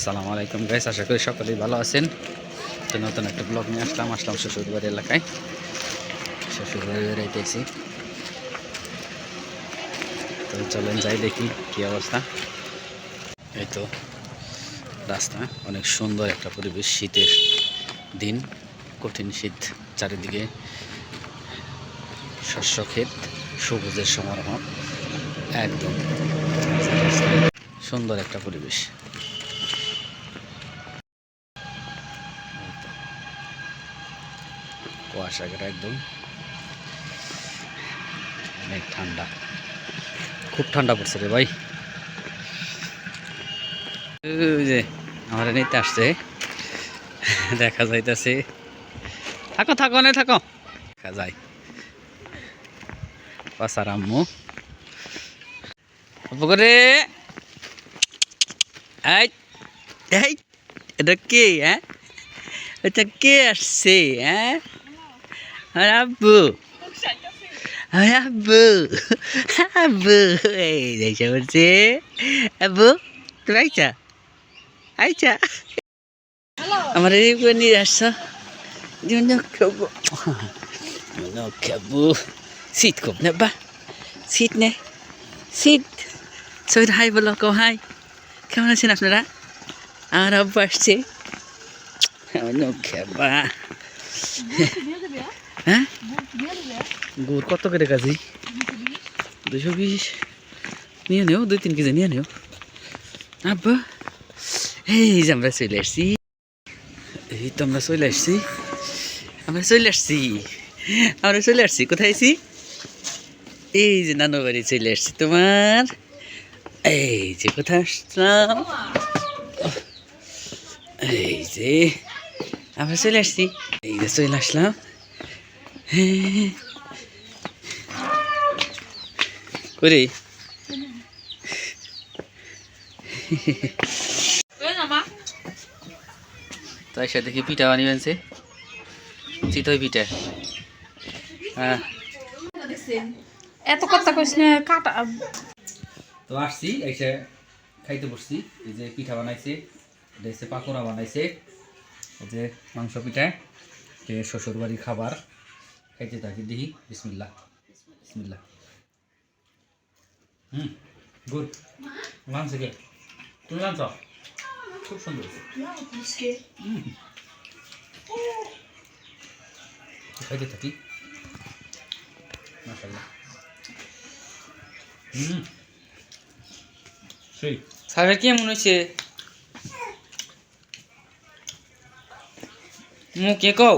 আসসালামু আলাইকুম গাইস আশা করি সকলেই ভালো আছেন। তো নতুন একটা ব্লগ নিয়ে আসলাম আসলাম শ্বশুরবাড়ি এলাকায়। শ্বশুরবাড়ি বেড়াইতেছি তো চলেন যাই দেখি কি অবস্থা। এই তো রাস্তা, অনেক সুন্দর একটা পরিবেশ, শীতের দিন, কঠিন শীত, চারিদিকে শস্য ক্ষেত, সবুজের সমারোহ, একদম। সুন্দর একটা পরিবেশ এই তো। কুয়াশা ঘেরা একদম। অনেক ঠান্ডা। খুব ঠান্ডা পড়ছে রে ভাই। যে আমার নিতে আসছে। দেখা যাইতেছে। থাকো থাকো না থাকো। দেখা যায়। পাশার আম্মু। করে এটা কে হ্যাঁ? এটা কে আসছে হ্যাঁ? আব্বু আব্বু আব্বু এই দেখছে বলছে। আব্বু তুমি আইছা? আইছা? আমার এই করে নিয়ে আসছ? খাব। খাব। শীত খুব না, বা? শীত নে। শীত। সবাই হাই বলো, কো হাই। কেমন আছেন আপনারা? আমার আব্বু আসছে। খাবা। হ্যাঁ? গুড় কত করে কাজি? দুশো বিশ। নিয়ে নেও, দুই তিন কেজি নিয়ে নেও। আব্বা, এই যে আমরা চলে আসছি। এই তো আমরা চলে আসছি। আমরা চলে আসছি। আমরা চলে আসছি। কোথায় আছি এই যে নানু বাড়ি চলে আসছি তোমার। এই যে কোথায় আসলাম? এই যে আমরা চলে আসছি। এই যে চলে আসলাম। করে তাই সাথে দেখি পিঠা বানিবেন সে চিতই পিঠা। হ্যাঁ। এত কথা কইস না কাটা। তো আসছি এসে খাইতে বসছি। এই যে পিঠা বানাইছে এটা পাকোড়া বানাইছে। এই যে মাংস পিঠা যে শ্বশুর বাড়ির খাবার। খাইতে থাকি দেখি বিসমিল্লা বিসমিল্লা হুম গুড। মানছে কে তুমি জানছ খুব সুন্দর। খাইতে থাকি। মাশাল্লাহ হুম। সেই। সারা কি মনে হচ্ছে মুখে কও।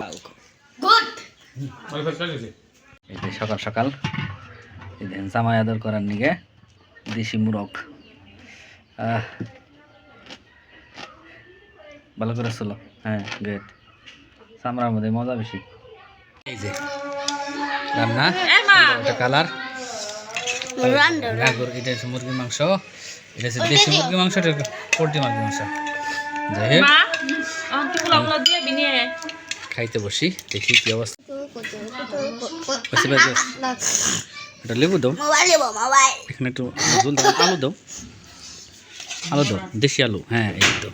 এই যে সকাল সকাল এই দেখেন জামাই আদর করার নিগে দেশি মুরগ। ভালো করে চলো। হ্যাঁ গ্রেট চামড়ার মধ্যে মজা বেশি। এই যে রান্না। কালার। এটা হচ্ছে মুরগির মাংস। এটা হচ্ছে দেশি মুরগির মাংস এটা পোলট্রি মুরগির মাংস। যাই হোক। খাইতে বসি দেখি কি অবস্থা। বসে বসে এটা লেবু দাও এখানে একটু ঝোল দাও। আলু দাও। আলু দাও। দেশি আলু। হ্যাঁ এই তো।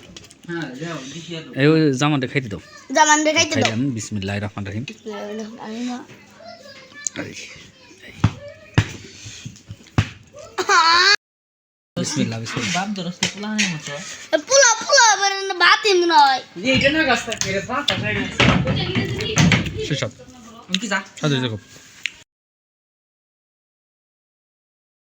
এই ওই জামানটা খাইতে দাও। জামান দেখাইতে দাও বিসমিল্লাহ রহমান রহিম। বিসমিল্লাহ বিসমিল্লাহ। বাপ দরস পোলানের মতো পুলা পুলা এবার ভাত এমন এইটা না গাছটা কেড়ে বাপ সুসব কি যা সাদু দেখো